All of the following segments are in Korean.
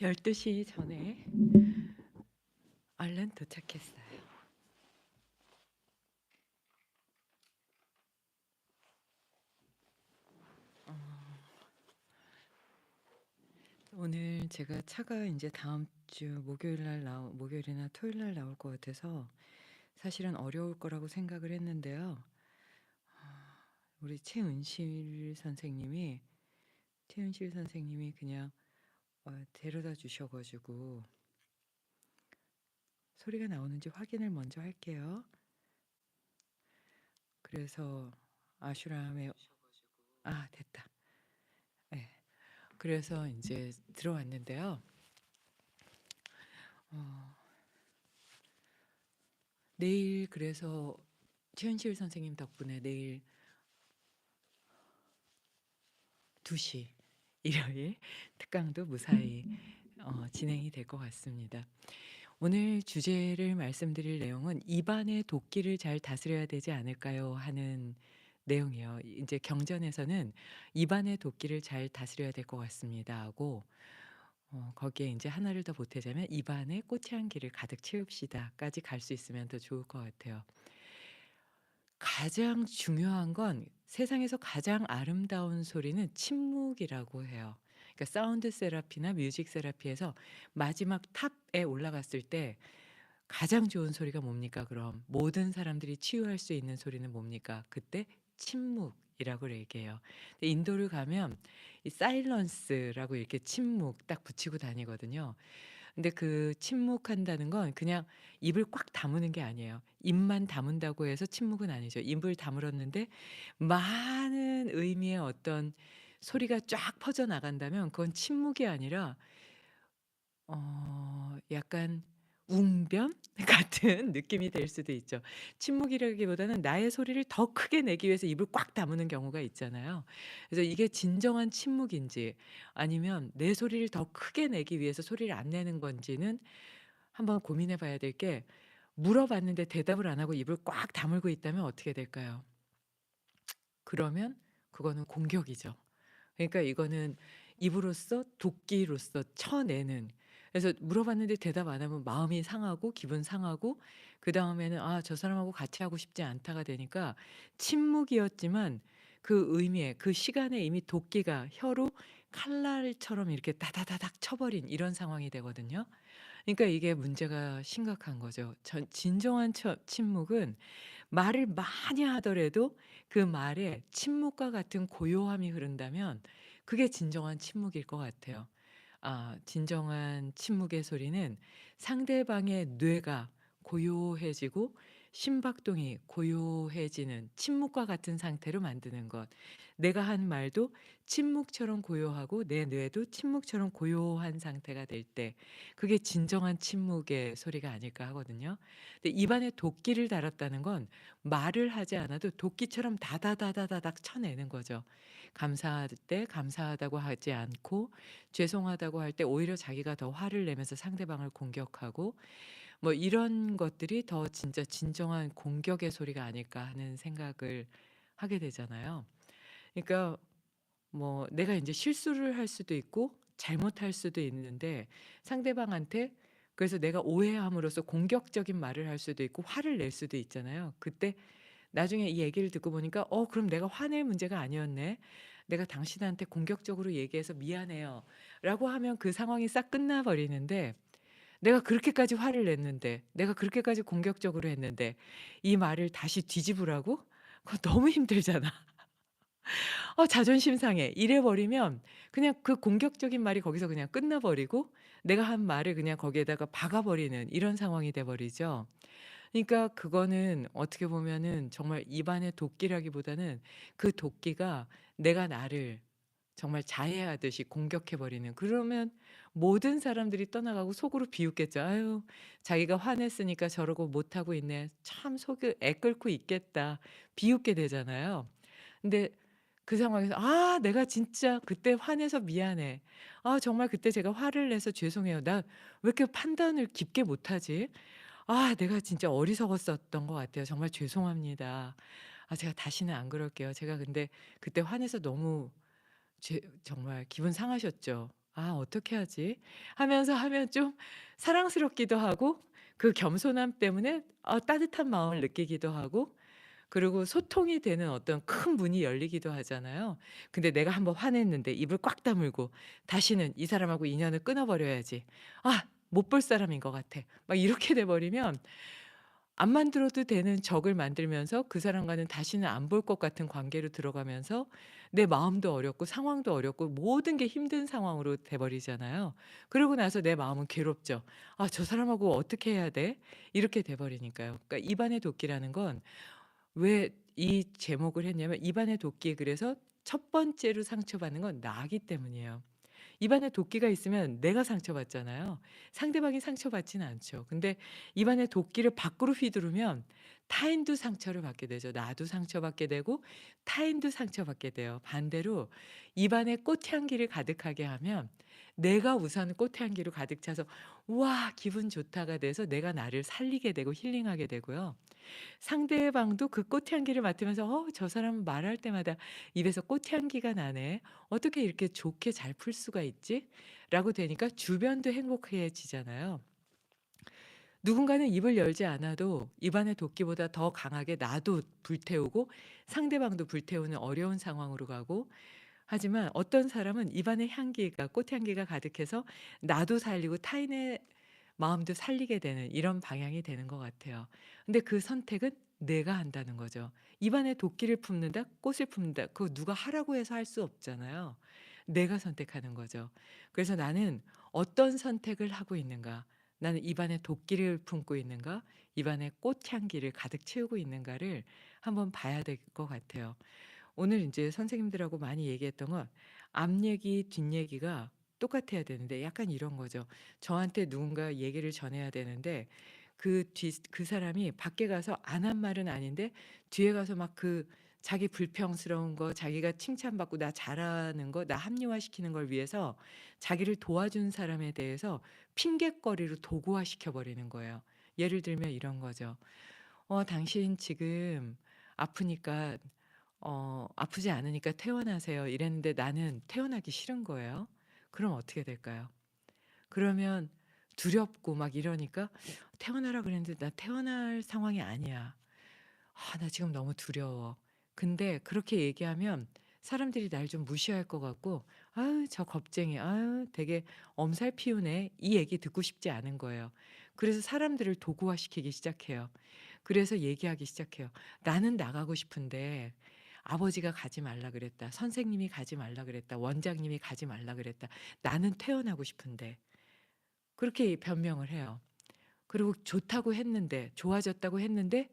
12시 전에 얼른 도착했어요. 어, 오늘 제가 차가 이제 다음 주 목요일 날 나오, 목요일이나 토요일 날 나올 것 같아서 사실은 어려울 거라고 생각을 했는데요. 아, 우리 최은실 선생님이 최은실 선생님이 그냥 어, 데려다 주셔가지고 소리가 나오는지 확인을 먼저 할게요. 그래서 아슈람에 아 됐다. 네. 그래서 이제 들어왔는데요. 어, 내일 그래서 최은실 선생님 덕분에 내일 2시 일요일 특강도 무사히 어, 진행이 될 것 같습니다. 오늘 주제를 말씀드릴 내용은 입안의 도끼를 잘 다스려야 되지 않을까요? 하는 내용이에요. 이제 경전에서는 입안의 도끼를 잘 다스려야 될 것 같습니다. 하고 어, 거기에 이제 하나를 더 보태자면 입안에 꽃향기를 가득 채웁시다까지 갈 수 있으면 더 좋을 것 같아요. 가장 중요한 건 세상에서 가장 아름다운 소리는 침묵이라고 해요. 그러니까 사운드 세라피나 뮤직 세라피에서 마지막 탑에 올라갔을 때 가장 좋은 소리가 뭡니까? 그럼 모든 사람들이 치유할 수 있는 소리는 뭡니까? 그때 침묵이라고 얘기해요. 인도를 가면 이 사일런스라고 이렇게 침묵 딱 붙이고 다니거든요. 근데 그 침묵한다는 건 그냥 입을 꽉 다무는 게 아니에요. 입만 다문다고 해서 침묵은 아니죠. 입을 다물었는데 많은 의미의 어떤 소리가 쫙 퍼져 나간다면 그건 침묵이 아니라 어 약간 웅변 같은 느낌이 될 수도 있죠. 침묵이라기보다는 나의 소리를 더 크게 내기 위해서 입을 꽉 다무는 경우가 있잖아요. 그래서 이게 진정한 침묵인지 아니면 내 소리를 더 크게 내기 위해서 소리를 안 내는 건지는 한번 고민해 봐야 될 게 물어봤는데 대답을 안 하고 입을 꽉 다물고 있다면 어떻게 될까요? 그러면 그거는 공격이죠. 그러니까 이거는 입으로써 도끼로서 쳐내는 그래서 물어봤는데 대답 안 하면 마음이 상하고 기분 상하고 그 다음에는 '아 저 사람하고 같이 하고 싶지 않다.'가 되니까 침묵이었지만 그 의미에 그 시간에 이미 도끼가 혀로 칼날처럼 이렇게 다다다닥 쳐 버린 이런 상황이 되거든요. 그러니까 이게 문제가 심각한 거죠. 전 진정한 처 침묵은 말을 많이 하더라도 그 말에 침묵과 같은 고요함이 흐른다면 그게 진정한 침묵일 것 같아요. 아 진정한 침묵의 소리는 상대방의 뇌가 고요해지고 심박동이 고요해지는 침묵과 같은 상태로 만드는 것. 내가 한 말도 침묵처럼 고요하고 내 뇌도 침묵처럼 고요한 상태가 될 때 그게 진정한 침묵의 소리가 아닐까 하거든요. 근데 입안에 도끼를 달았다는 건 말을 하지 않아도 도끼처럼 다다다다다닥 쳐내는 거죠. 감사할 때 감사하다고 하지 않고 죄송하다고 할 때 오히려 자기가 더 화를 내면서 상대방을 공격하고 뭐 이런 것들이 더 진짜 진정한 공격의 소리가 아닐까 하는 생각을 하게 되잖아요. 그러니까 뭐 내가 인제 실수를 할 수도 있고 잘못할 수도 있는데 상대방한테 그래서 내가 오해함으로써 공격적인 말을 할 수도 있고 화를 낼 수도 있잖아요. 그때 나중에 이 얘기를 듣고 보니까 '어 그럼 내가 화낼 문제가 아니었네. 내가 당신한테 공격적으로 얘기해서 미안해요.'라고 하면 그 상황이 싹 끝나 버리는데 내가 그렇게까지 화를 냈는데 내가 그렇게까지 공격적으로 했는데 이 말을 다시 뒤집으라고? 그거 너무 힘들잖아. 어 자존심 상해. 이래 버리면 그냥 그 공격적인 말이 거기서 그냥 끝나 버리고 내가 한 말을 그냥 거기에다가 박아 버리는 이런 상황이 돼 버리죠. 그러니까 그거는 어떻게 보면은 정말 입안의 도끼라기보다는 그 도끼가 내가 나를 정말 자해하듯이 공격해 버리는 그러면 모든 사람들이 떠나가고 속으로 비웃겠죠. '아유 자기가 화냈으니까 저러고 못하고 있네. 참 속을 애끓고 있겠다.' 비웃게 되잖아요. 근데 그 상황에서 '아 내가 진짜 그때 화내서 미안해. 아 정말 그때 제가 화를 내서 죄송해요. 나 왜 이렇게 판단을 깊게 못하지? 아 내가 진짜 어리석었었던 것 같아요. 정말 죄송합니다. 아 제가 다시는 안 그럴게요. 제가 근데 그때 화내서 너무 죄 정말 기분 상하셨죠? ' 아 어떻게 하지?' 하면서 하면 좀 사랑스럽기도 하고 그 겸손함 때문에 아 따뜻한 마음을 느끼기도 하고 그리고 소통이 되는 어떤 큰 문이 열리기도 하잖아요. 근데 내가 한번 화냈는데 입을 꽉 다물고 '다시는 이 사람하고 인연을 끊어 버려야지. 아 못 볼 사람인 것 같아.' 막 이렇게 돼 버리면 안 만들어도 되는 적을 만들면서 그 사람과는 다시는 안 볼 것 같은 관계로 들어가면서 내 마음도 어렵고 상황도 어렵고 모든 게 힘든 상황으로 돼 버리잖아요. 그러고 나서 내 마음은 괴롭죠. '아 저 사람하고 어떻게 해야 돼?' 이렇게 돼 버리니까요. 그러니까 입안의 도끼라는 건 왜 이 제목을 했냐면 입안의 도끼 그래서 첫 번째로 상처받는 건 나이기 때문이에요. 입안에 도끼가 있으면 내가 상처받잖아요. 상대방이 상처받지는 않죠. 근데 입안에 도끼를 밖으로 휘두르면 타인도 상처를 받게 되죠. 나도 상처받게 되고 타인도 상처받게 돼요. 반대로 입안에 꽃향기를 가득하게 하면 내가 우선 꽃 향기로 가득 차서 우와 기분 좋다가 돼서 내가 나를 살리게 되고 힐링하게 되고요. 상대방도 그 꽃 향기를 맡으면서 '어 저 사람은 말할 때마다 입에서 꽃 향기가 나네. 어떻게 이렇게 좋게 잘 풀 수가 있지?'라고 되니까 주변도 행복해지잖아요. 누군가는 입을 열지 않아도 입안의 도끼보다 더 강하게 나도 불태우고 상대방도 불태우는 어려운 상황으로 가고 하지만 어떤 사람은 입안에 향기가 꽃향기가 가득해서 나도 살리고 타인의 마음도 살리게 되는 이런 방향이 되는 것 같아요. 근데 그 선택은 내가 한다는 거죠. 입안에 도끼를 품는다, 꽃을 품는다. 그거 누가 하라고 해서 할 수 없잖아요. 내가 선택하는 거죠. 그래서 나는 어떤 선택을 하고 있는가? 나는 입안에 도끼를 품고 있는가? 입안에 꽃향기를 가득 채우고 있는가를 한번 봐야 될 것 같아요. 오늘 인제 선생님들하고 많이 얘기했던 건 앞 얘기 뒷 얘기가 똑같아야 되는데 약간 이런 거죠. 저한테 누군가 얘기를 전해야 되는데 그 뒤 그 사람이 밖에 가서 안 한 말은 아닌데 뒤에 가서 막 그 자기 불평스러운 거 자기가 칭찬받고 나 잘하는 거 나 합리화시키는 걸 위해서 자기를 도와준 사람에 대해서 핑곗거리로 도구화시켜 버리는 거예요. 예를 들면 이런 거죠. "어 당신 지금 아프니까 어 아프지 않으니까 퇴원하세요." 이랬는데 나는 퇴원하기 싫은 거예요. 그럼 어떻게 될까요? 그러면 두렵고 막 이러니까 "퇴원하라 그랬는데 나 퇴원할 상황이 아니야. 아 나 지금 너무 두려워." 근데 그렇게 얘기하면 사람들이 날 좀 무시할 것 같고 '아유 저 겁쟁이. 아유 되게 엄살 피우네.' 이 얘기 듣고 싶지 않은 거예요. 그래서 사람들을 도구화시키기 시작해요. 그래서 얘기하기 시작해요. "나는 나가고 싶은데 아버지가 가지 말라 그랬다. 선생님이 가지 말라 그랬다. 원장님이 가지 말라 그랬다. 나는 퇴원하고 싶은데." 그렇게 변명을 해요. 그리고 좋다고 했는데 좋아졌다고 했는데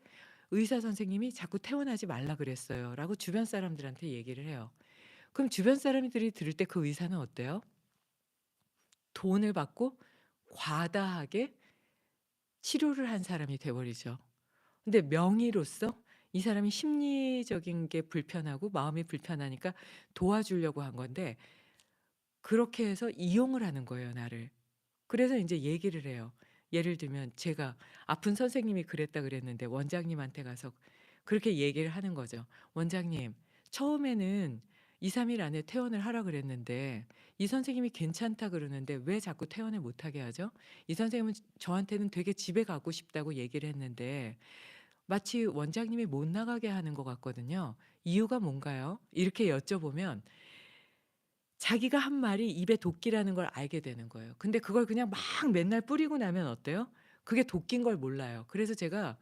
"의사 선생님이 자꾸 퇴원하지 말라 그랬어요."라고 주변 사람들한테 얘기를 해요. 그럼 주변 사람들이 들을 때 그 의사는 어때요? 돈을 받고 과다하게 치료를 한 사람이 돼 버리죠. 근데 명의로서 이 사람이 심리적인 게 불편하고 마음이 불편하니까 도와주려고 한 건데 그렇게 해서 이용을 하는 거예요, 나를. 그래서 인제 얘기를 해요. 예를 들면 제가 아픈 선생님이 그랬다 그랬는데 원장님한테 가서 그렇게 얘기를 하는 거죠. "원장님 처음에는 2-3일 안에 퇴원을 하라 그랬는데 이 선생님이 괜찮다 그러는데 왜 자꾸 퇴원을 못 하게 하죠? 이 선생님은 저한테는 되게 집에 가고 싶다고 얘기를 했는데 마치 원장님이 못 나가게 하는 것 같거든요. 이유가 뭔가요?" 이렇게 여쭤보면 자기가 한 말이 입에 도끼라는 걸 알게 되는 거예요. 근데 그걸 그냥 막 맨날 뿌리고 나면 어때요? 그게 도끼인 걸 몰라요. 그래서 제가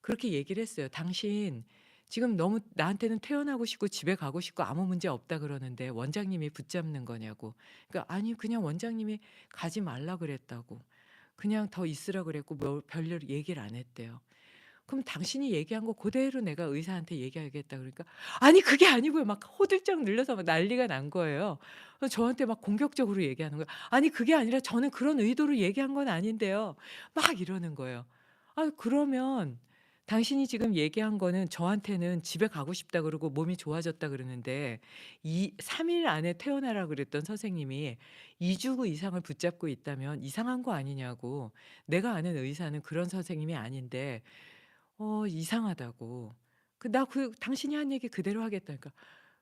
그렇게 얘기를 했어요. "당신 지금 너무 나한테는 퇴원하고 싶고 집에 가고 싶고 아무 문제 없다 그러는데 원장님이 붙잡는 거냐고." 그러니까 "아니 그냥 원장님이 가지 말라 그랬다고. 그냥 더 있으라 그랬고 뭐 별로 얘기를 안 했대요." 그럼 당신이 얘기한 거 그대로 내가 의사한테 얘기하겠다 그러니까 "아니 그게 아니고요." 막 호들짝 놀라서 막 난리가 난 거예요. 저한테 막 공격적으로 얘기하는 거예요. "아니 그게 아니라 저는 그런 의도로 얘기한 건 아닌데요." 막 이러는 거예요. 아 그러면 당신이 지금 얘기한 거는 저한테는 집에 가고 싶다 그러고 몸이 좋아졌다 그러는데 이 3일 안에 퇴원하라 그랬던 선생님이 2주 이상을 붙잡고 있다면 이상한 거 아니냐고. 내가 아는 의사는 그런 선생님이 아닌데 어 이상하다고. 그 나 그 당신이 한 얘기 그대로 하겠다니까.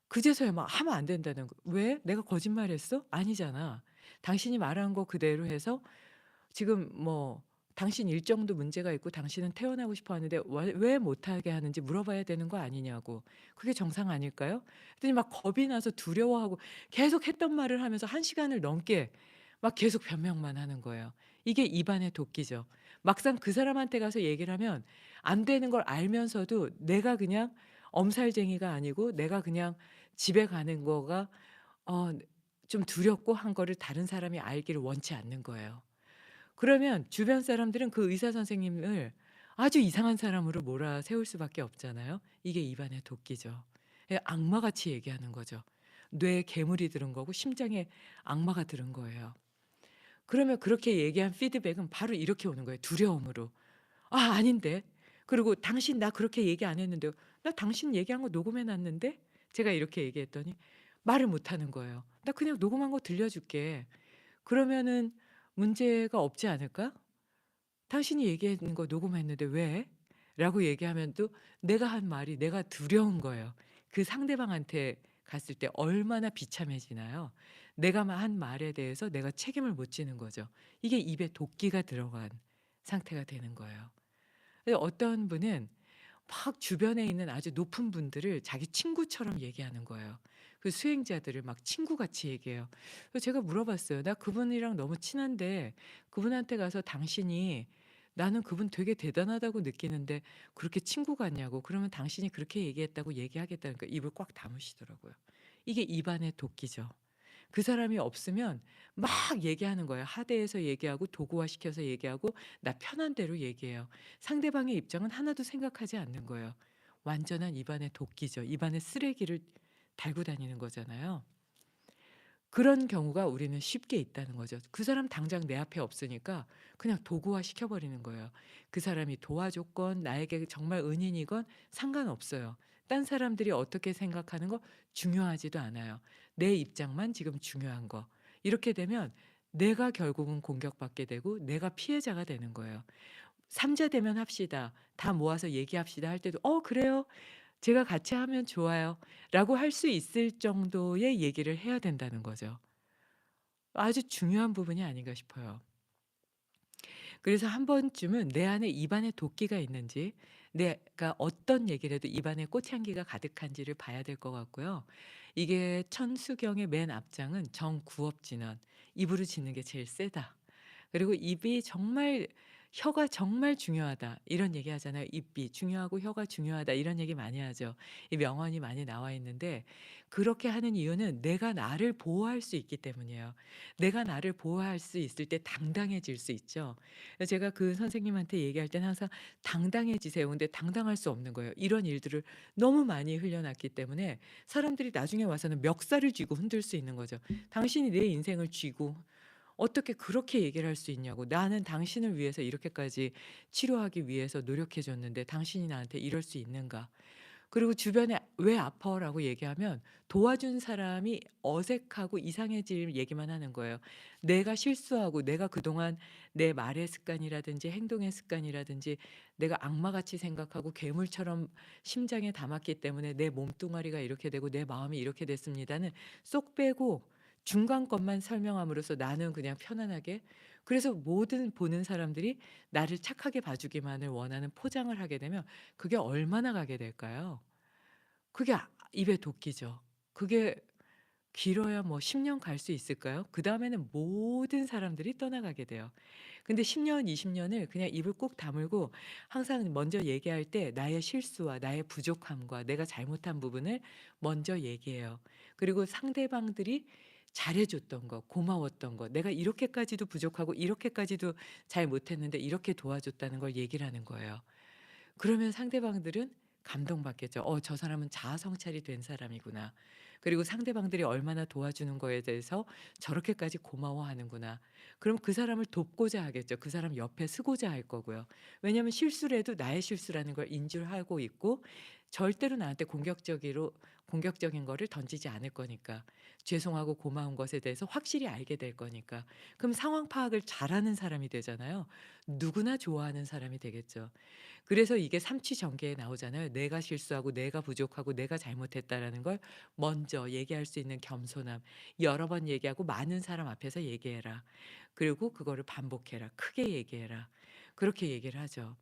그제서야 막 하면 안 된다는 거. "왜? 내가 거짓말했어?" 아니잖아. 당신이 말한 거 그대로 해서 지금 뭐 당신 일정도 문제가 있고 당신은 퇴원하고 싶어 하는데 왜 왜 못하게 하는지 물어봐야 되는 거 아니냐고. 그게 정상 아닐까요? 그랬더니 막 겁이 나서 두려워하고 계속 했던 말을 하면서 1 시간을 넘게 막 계속 변명만 하는 거예요. 이게 입안의 도끼죠. 막상 그 사람한테 가서 얘기를 하면 안 되는 걸 알면서도 내가 그냥 엄살쟁이가 아니고 내가 그냥 집에 가는 거가 어 좀 두렵고 한 거를 다른 사람이 알기를 원치 않는 거예요. 그러면 주변 사람들은 그 의사 선생님을 아주 이상한 사람으로 몰아 세울 수밖에 없잖아요. 이게 입안의 도끼죠. 예 악마같이 얘기하는 거죠. 뇌에 괴물이 들은 거고 심장에 악마가 들은 거예요. 그러면 그렇게 얘기한 피드백은 바로 이렇게 오는 거예요 두려움으로. "아 아닌데." 그리고 "당신 나 그렇게 얘기 안 했는데요." "나 당신 얘기한 거 녹음해 놨는데?" 제가 이렇게 얘기했더니 말을 못 하는 거예요. "나 그냥 녹음한 거 들려줄게. 그러면은 문제가 없지 않을까? 당신이 얘기한 거 녹음했는데 왜?" 라고 얘기하면 또 내가 한 말이 내가 두려운 거예요. 그 상대방한테 갔을 때 얼마나 비참해지나요? 내가 마한 말에 대해서 내가 책임을 못 지는 거죠. 이게 입에 도끼가 들어간 상태가 되는 거예요. 어떤 분은 막 주변에 있는 아주 높은 분들을 자기 친구처럼 얘기하는 거예요. 그 수행자들을 막 친구같이 얘기해요. 그래서 제가 물어봤어요. "나 그분이랑 너무 친한데 그분한테 가서 당신이 나는 그분 되게 대단하다고 느끼는데 그렇게 친구 같냐."고. "그러면 당신이 그렇게 얘기했다고 얘기하겠다."니까 입을 꽉 다무시더라고요. 이게 입안의 도끼죠. 그 사람이 없으면 막 얘기하는 거예요. 하대해서 얘기하고 도구화시켜서 얘기하고 나 편한 대로 얘기해요. 상대방의 입장은 하나도 생각하지 않는 거예요. 완전한 입안의 도끼죠. 입안에 쓰레기를 달고 다니는 거잖아요. 그런 경우가 우리는 쉽게 있다는 거죠. 그 사람 당장 내 앞에 없으니까 그냥 도구화 시켜 버리는 거예요. 그 사람이 도와줬건 나에게 정말 은인이건 상관없어요. 딴 사람들이 어떻게 생각하는 거 중요하지도 않아요. 내 입장만 지금 중요한 거. 이렇게 되면 내가 결국은 공격받게 되고 내가 피해자가 되는 거예요. "삼자 대면 합시다. 다 모아서 얘기합시다." 할 때도 "어 그래요. 제가 같이 하면 좋아요."라고 할 수 있을 정도의 얘기를 해야 된다는 거죠. 아주 중요한 부분이 아닌가 싶어요. 그래서 한 번쯤은 내 안에 입안에 도끼가 있는지 내가 어떤 얘기를 해도 입안에 꽃향기가 가득한지를 봐야 될 것 같고요. 이게 천수경의 맨 앞장은 정구업진언. "입으로 짓는 게 제일 세다." 그리고 "입이 정말 혀가 정말 중요하다." 이런 얘기 하잖아요. "입이 중요하고 혀가 중요하다." 이런 얘기 많이 하죠. 이 명언이 많이 나와 있는데 그렇게 하는 이유는 내가 나를 보호할 수 있기 때문이에요. 내가 나를 보호할 수 있을 때 당당해질 수 있죠. 제가 그 선생님한테 얘기할 때는 항상 "당당해지세요." 근데 당당할 수 없는 거예요. 이런 일들을 너무 많이 흘려놨기 때문에 사람들이 나중에 와서는 멱살을 쥐고 흔들 수 있는 거죠. "당신이 내 인생을 쥐고 어떻게 그렇게 얘기를 할 수 있냐."고. "나는 당신을 위해서 이렇게까지 치료하기 위해서 노력해 줬는데 당신이 나한테 이럴 수 있는가?" 그리고 주변에 "왜 아파?"라고 얘기하면 도와준 사람이 어색하고 이상해질 얘기만 하는 거예요. 내가 실수하고 내가 그동안 내 말의 습관이라든지 행동의 습관이라든지 내가 악마같이 생각하고 괴물처럼 심장에 담았기 때문에 내 몸뚱아리가 이렇게 되고 내 마음이 이렇게 됐습니다는 쏙 빼고 중간 것만 설명함으로써 나는 그냥 편안하게 그래서 모든 보는 사람들이 나를 착하게 봐주기만을 원하는 포장을 하게 되면 그게 얼마나 가게 될까요? 그게 아 입의 도끼죠. 그게 길어야 뭐 10년 갈 수 있을까요? 그 다음에는 모든 사람들이 떠나가게 돼요. 근데 10 년, 20 년을 그냥 입을 꼭 다물고 항상 먼저 얘기할 때 나의 실수와 나의 부족함과 내가 잘못한 부분을 먼저 얘기해요. 그리고 상대방들이 잘해 줬던 거, 고마웠던 거, 내가 이렇게까지도 부족하고 이렇게까지도 잘 못했는데 이렇게 도와줬다는 걸 얘기를 하는 거예요. 그러면 상대방들은 감동받겠죠. '어 저 사람은 자아 성찰이 된 사람이구나. 그리고 상대방들이 얼마나 도와주는 거에 대해서 저렇게까지 고마워하는구나.' 그럼 그 사람을 돕고자 하겠죠. 그 사람 옆에 서고자 할 거고요. 왜냐하면 실수를 해도 나의 실수라는 걸 인지를 하고 있고 절대로 나한테 공격적으로 공격적인 거를 던지지 않을 거니까. 죄송하고 고마운 것에 대해서 확실히 알게 될 거니까. 그럼 상황 파악을 잘하는 사람이 되잖아요. 누구나 좋아하는 사람이 되겠죠. 그래서 이게 삼치 전개에 나오잖아요. 내가 실수하고 내가 부족하고 내가 잘못했다라는 걸 먼저 얘기할 수 있는 겸손함. 여러 번 얘기하고 많은 사람 앞에서 얘기해라. 그리고 그거를 반복해라. 크게 얘기해라. 그렇게 얘기를 하죠.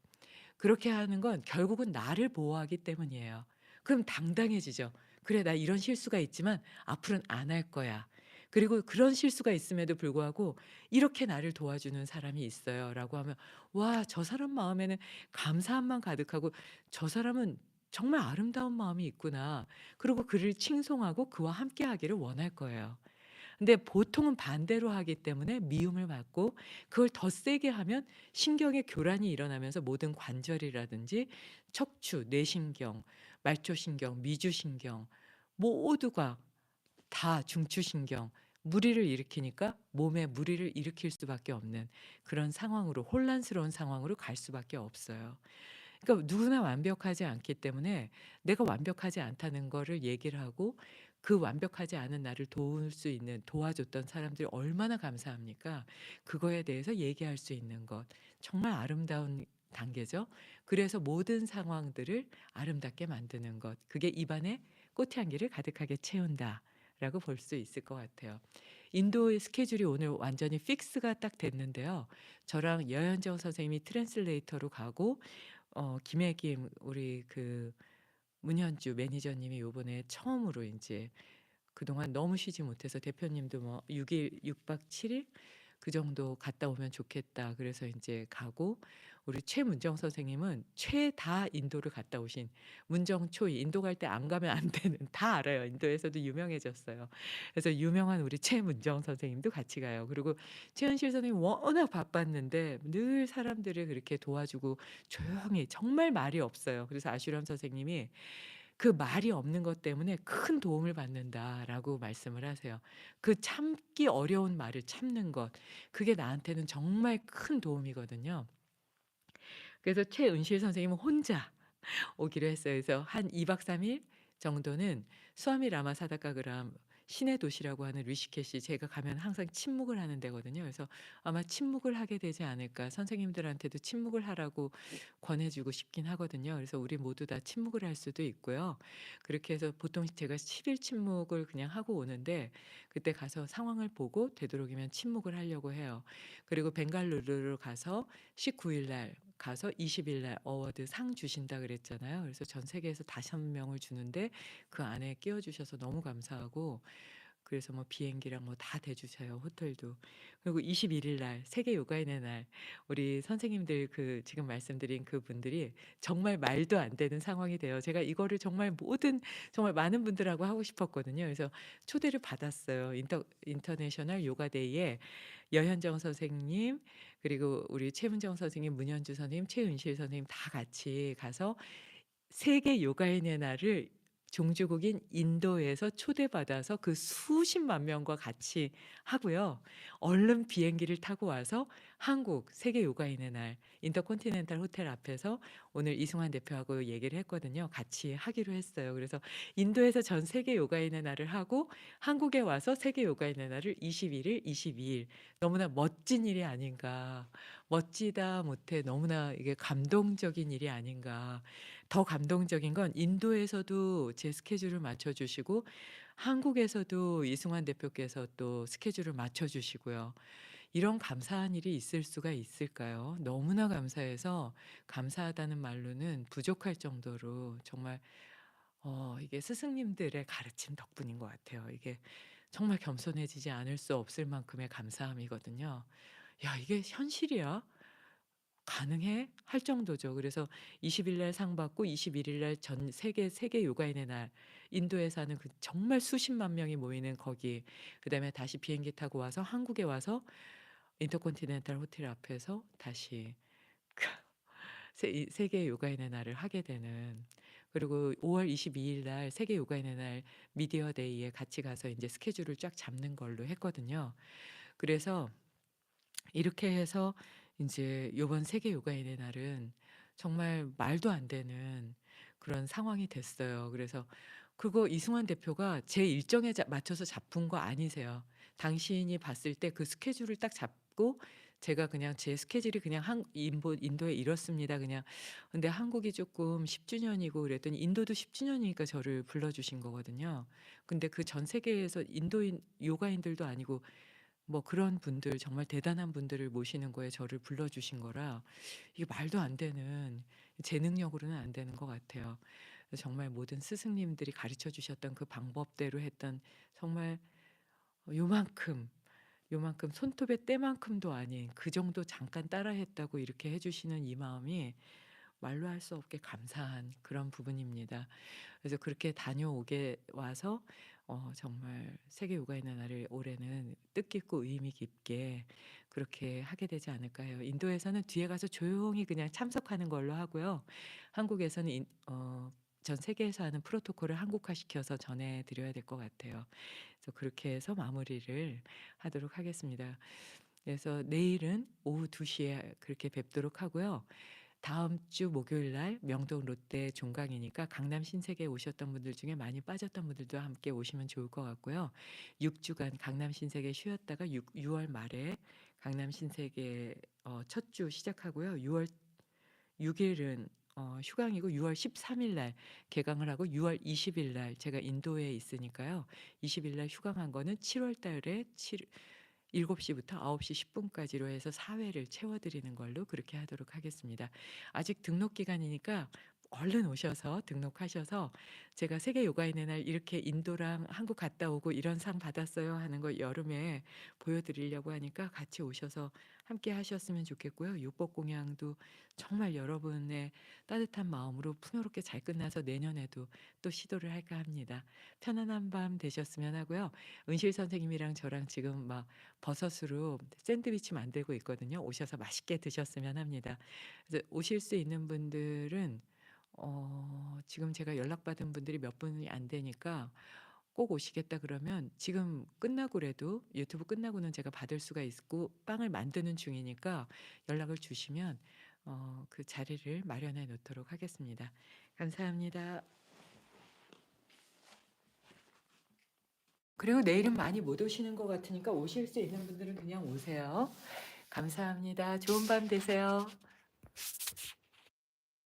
그렇게 하는 건 결국은 나를 보호하기 때문이에요. 그럼 당당해지죠. '그래 나 이런 실수가 있지만 앞으로는 안 할 거야. 그리고 그런 실수가 있음에도 불구하고 이렇게 나를 도와주는 사람이 있어요.'라고 하면 '와 저 사람 마음에는 감사함만 가득하고 저 사람은 정말 아름다운 마음이 있구나.' 그리고 그를 칭송하고 그와 함께 하기를 원할 거예요. 근데 보통은 반대로 하기 때문에 미움을 받고 그걸 더 세게 하면 신경의 교란이 일어나면서 모든 관절이라든지 척추, 뇌신경, 말초신경, 미주신경 모두가 다 중추신경 무리를 일으키니까 몸에 무리를 일으킬 수밖에 없는 그런 상황으로 혼란스러운 상황으로 갈 수밖에 없어요. 그러니까 누구나 완벽하지 않기 때문에 내가 완벽하지 않다는 거를 얘기를 하고 그 완벽하지 않은 나를 도울 수 있는 도와줬던 사람들이 얼마나 감사합니까? 그거에 대해서 얘기할 수 있는 것. 정말 아름다운 단계죠. 그래서 모든 상황들을 아름답게 만드는 것. 그게 입안에 꽃향기를 가득하게 채운다 라고 볼 수 있을 것 같아요. 인도의 스케줄이 오늘 완전히 픽스가 딱 됐는데요. 저랑 여현정 선생님이 트랜슬레이터로 가고 어 김혜김 우리 그 문현주 매니저님이 요번에 처음으로 인제 그동안 너무 쉬지 못해서 대표님도 뭐 "6 일 6박 7일 그 정도 갔다 오면 좋겠다." 그래서 인제 가고 우리 최문정 선생님은 최다 인도를 갔다 오신 문정초이 인도 갈 때 안 가면 안 되는 다 알아요. 인도에서도 유명해졌어요. 그래서 유명한 우리 최문정 선생님도 같이 가요. 그리고 최은실 선생님 워낙 바빴는데 늘 사람들을 그렇게 도와주고 조용히 정말 말이 없어요. 그래서 아슈람 선생님이 "그 말이 없는 것 때문에 큰 도움을 받는다."라고 말씀을 하세요. 그 참기 어려운 말을 참는 것 그게 나한테는 정말 큰 도움이거든요. 그래서 최은실 선생님은 혼자 오기로 했어요. 그래서 한 2박 3일 정도는 수아미 라마 사다카그람 신의 도시라고 하는 리시케시 제가 가면 항상 침묵을 하는 데거든요. 그래서 아마 침묵을 하게 되지 않을까. 선생님들한테도 침묵을 하라고 권해 주고 싶긴 하거든요. 그래서 우리 모두 다 침묵을 할 수도 있고요. 그렇게 해서 보통 제가 10일 침묵을 그냥 하고 오는데 그때 가서 상황을 보고 되도록이면 침묵을 하려고 해요. 그리고 벵갈루루를 가서 19일 날 가서 20일 날 어워드 상 주신다 그랬잖아요. 그래서 전 세계에서 5 명을 주는데 그 안에 끼워 주셔서 너무 감사하고 그래서 뭐 비행기랑 뭐 다 대주셔요, 호텔도. 그리고 21일 날 세계 요가인의 날 우리 선생님들 그 지금 말씀드린 그 분들이 정말 말도 안 되는 상황이 돼요. 제가 이거를 정말 모든 정말 많은 분들하고 하고 싶었거든요. 그래서 초대를 받았어요. 인터 인터내셔널 요가 데이에 여현정 선생님 그리고 우리 최문정 선생님, 문현주 선생님, 최은실 선생님 다 같이 가서 세계 요가인의 날을 종주국인 인도에서 초대받아서 그 수십만 명과 같이 하고요. 얼른 비행기를 타고 와서 한국 세계 요가인의 날 인터컨티넨탈 호텔 앞에서 오늘 이승환 대표하고 얘기를 했거든요. 같이 하기로 했어요. 그래서 인도에서 전 세계 요가인의 날을 하고 한국에 와서 세계 요가인의 날을 21일, 22일 너무나 멋진 일이 아닌가. 멋지다 못해 너무나 이게 감동적인 일이 아닌가. 더 감동적인 건 인도에서도 제 스케줄을 맞춰 주시고 한국에서도 이승환 대표께서 또 스케줄을 맞춰 주시고요. 이런 감사한 일이 있을 수가 있을까요? 너무나 감사해서 감사하다는 말로는 부족할 정도로 정말 어 이게 스승님들의 가르침 덕분인 것 같아요. 이게 정말 겸손해지지 않을 수 없을 만큼의 감사함이거든요. '야 이게 현실이야? 가능해?' 할 정도죠. 그래서 20일 날 상 받고 21일 날 전 세계 세계 요가인의 날 인도에서 하는 그 정말 수십만 명이 모이는 거기 그다음에 다시 비행기 타고 와서 한국에 와서 인터컨티넨탈 호텔 앞에서 다시 그 세계 요가인의 날을 하게 되는 그리고 5월 22일 날 세계 요가인의 날 미디어 데이에 같이 가서 인제 스케줄을 쫙 잡는 걸로 했거든요. 그래서 이렇게 해서 인제 요번 세계 요가인의 날은 정말 말도 안 되는 그런 상황이 됐어요. 그래서 그거 이승환 대표가 제 일정에 자 맞춰서 잡은 거 아니세요. 당신이 봤을 때 그 스케줄을 딱 잡고 제가 그냥 제 스케줄이 그냥 한 인보 인도에 이렇습니다. 그냥 근데 한국이 조금 10 주년이고 그랬더니 인도도 10 주년이니까 저를 불러 주신 거거든요. 근데 그 전 세계에서 인도인 요가인들도 아니고 뭐 그런 분들 정말 대단한 분들을 모시는 거에 저를 불러 주신 거라 이게 말도 안 되는 제 능력으로는 안 되는 것 같아요. 정말 모든 스승님들이 가르쳐 주셨던 그 방법대로 했던 정말 요만큼, 요만큼 손톱의 때만큼도 아닌 그 정도 잠깐 따라 했다고 이렇게 해 주시는 이 마음이 말로 할 수 없게 감사한 그런 부분입니다. 그래서 그렇게 다녀오게 와서 어 정말 세계 요가의 날을 올해는 뜻깊고 의미 깊게 그렇게 하게 되지 않을까 해요. 인도에서는 뒤에 가서 조용히 그냥 참석하는 걸로 하고요. 한국에서는 인 어 전 세계에서 하는 프로토콜을 한국화시켜서 전해 드려야 될 것 같아요. 그래서 그렇게 해서 마무리를 하도록 하겠습니다. 그래서 내일은 오후 2 시에 그렇게 뵙도록 하고요. 다음 주 목요일 날 명동 롯데 종강이니까 강남 신세계에 오셨던 분들 중에 많이 빠졌던 분들도 함께 오시면 좋을 것 같고요. 6 주간 강남 신세계 쉬었다가 6 6월 말에 강남 신세계 어 첫 주 시작하고요. 6월 6 일은 어 휴강이고 6월 13일 날 개강을 하고 6월 20일 날 제가 인도에 있으니까요. 20일 날 휴강한 거는 7월 달에 7 7 시부터 9시 10 분까지로 해서 4 회를 채워 드리는 걸로 그렇게 하도록 하겠습니다. 아직 등록 기간이니까 얼른 오셔서 등록하셔서 제가 세계 요가인의 날 이렇게 인도랑 한국 갔다 오고 이런 상 받았어요 하는 거 여름에 보여 드리려고 하니까 같이 오셔서 함께 하셨으면 좋겠고요. 육법 공양도 정말 여러분의 따뜻한 마음으로 풍요롭게 잘 끝나서 내년에도 또 시도를 할까 합니다. 편안한 밤 되셨으면 하고요. 은실 선생님이랑 저랑 지금 막 버섯으로 샌드위치 만들고 있거든요. 오셔서 맛있게 드셨으면 합니다. 오실 수 있는 분들은 어 지금 제가 연락받은 분들이 몇 분이 안 되니까 꼭 오시겠다 그러면 지금 끝나고라도 유튜브 끝나고는 제가 받을 수가 있고 빵을 만드는 중이니까 연락을 주시면 어 그 자리를 마련해 놓도록 하겠습니다. 감사합니다. 그리고 내일은 많이 못 오시는 것 같으니까 오실 수 있는 분들은 그냥 오세요. 감사합니다. 좋은 밤 되세요.